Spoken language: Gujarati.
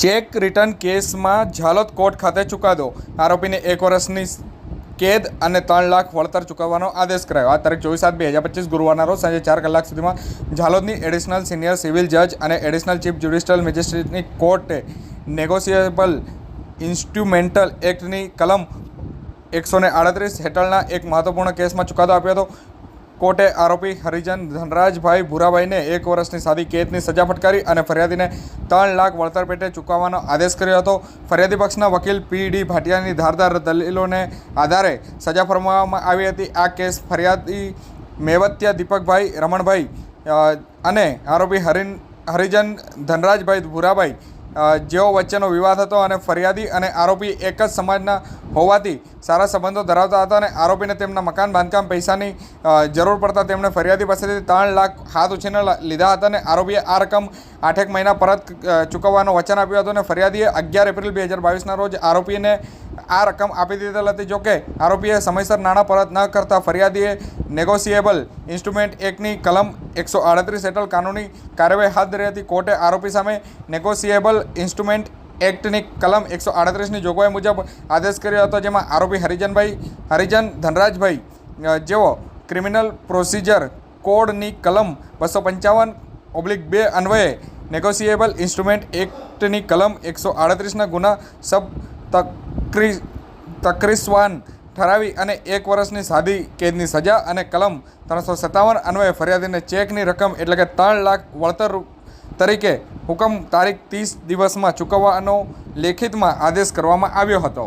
ચેક રિટર્ન કેસમાં ઝાલોદ કોર્ટ ખાતે ચુકાદો. આરોપીને એક વર્ષની કેદ અને ત્રણ લાખ વળતર ચૂકવવાનો આદેશ કરાયો. આ તારીખ ચોવીસ સાત બે હજાર પચીસ ગુરુવારના રોજ સાંજે ચાર કલાક સુધીમાં ઝાલોદની એડિશનલ સિનિયર સિવિલ જજ અને એડિશનલ ચીફ જ્યુડિશિયલ મેજિસ્ટ્રેટની કોર્ટે નેગોશિયેબલ ઇન્સ્ટ્રુમેન્ટલ એક્ટની કલમ એકસો ને આડત્રીસ હેઠળના એક મહત્વપૂર્ણ કેસમાં ચુકાદો આપ્યો હતો. કોર્ટે આરોપી હરિજન ધનરાજભાઈ ભૂરાભાઈને એક વર્ષની સાદી કેદની સજા ફટકારી અને ફરિયાદીને ત્રણ લાખ વળતર પેટે ચૂકવવાનો આદેશ કર્યો હતો. ફરિયાદી પક્ષના વકીલ પી ડી ભાટિયાની ધારદાર દલીલોને આધારે સજા ફરમાવવામાં આવી હતી. આ કેસ ફરિયાદી મેવત્યા દીપકભાઈ રમણભાઈ અને આરોપી હરિન, હરિજન ધનરાજભાઈ ભૂરાભાઈ જેઓ વચ્ચેનો વિવાદ હતો અને ફરિયાદી અને આરોપી એક જ સમાજના હોવાથી સારા સંબંધો ધરાવતા હતા અને આરોપીને તેમના મકાન, બાંધકામ, પૈસાની જરૂર પડતા તેમણે ફરિયાદી પાસેથી ત્રણ લાખ હાથ ઉછીને લીધા હતા અને આરોપીએ આ રકમ આઠેક મહિના પરત ચૂકવવાનું વચન આપ્યું હતું અને ફરિયાદીએ અગિયાર એપ્રિલ બે હજાર બાવીસના રોજ આરોપીને આ રકમ આપી દીધેલ હતી. જોકે આરોપીએ સમયસર નાણાં પરત ન કરતા ફરિયાદીએ નેગોશિયેબલ ઇન્સ્ટ્રુમેન્ટ એકની કલમ એકસો આડત્રીસ હેઠળ કાનૂની કાર્યવાહી હાથ ધરી હતી. કોર્ટે આરોપી સામે નેગોશિયેબલ ઇન્સ્ટ્રુમેન્ટ એક્ટની કલમ એકસો આડત્રીસની જોગવાઈ મુજબ આદેશ કર્યો હતો, જેમાં આરોપી હરિજનભાઈ, હરિજન ધનરાજભાઈ જેઓ ક્રિમિનલ પ્રોસિજર કોડની કલમ બસો પંચાવન ઓબ્લિક બે અન્વયે નેગોશિયેબલ ઇન્સ્ટ્રુમેન્ટ એક્ટની કલમ એકસો આડત્રીસના ગુના સબ તક્રી, તકરીસ્વાન ઠરાવી અને એક વર્ષની સાદી કેદની સજા અને કલમ ત્રણસો સત્તાવન અન્વયે ફરિયાદીને ચેકની રકમ એટલે કે ત્રણ લાખ વળતર તરીકે હુકમ તારીખ ત્રીસ દિવસમાં ચૂકવવાનો લેખિતમાં આદેશ કરવામાં આવ્યો હતો.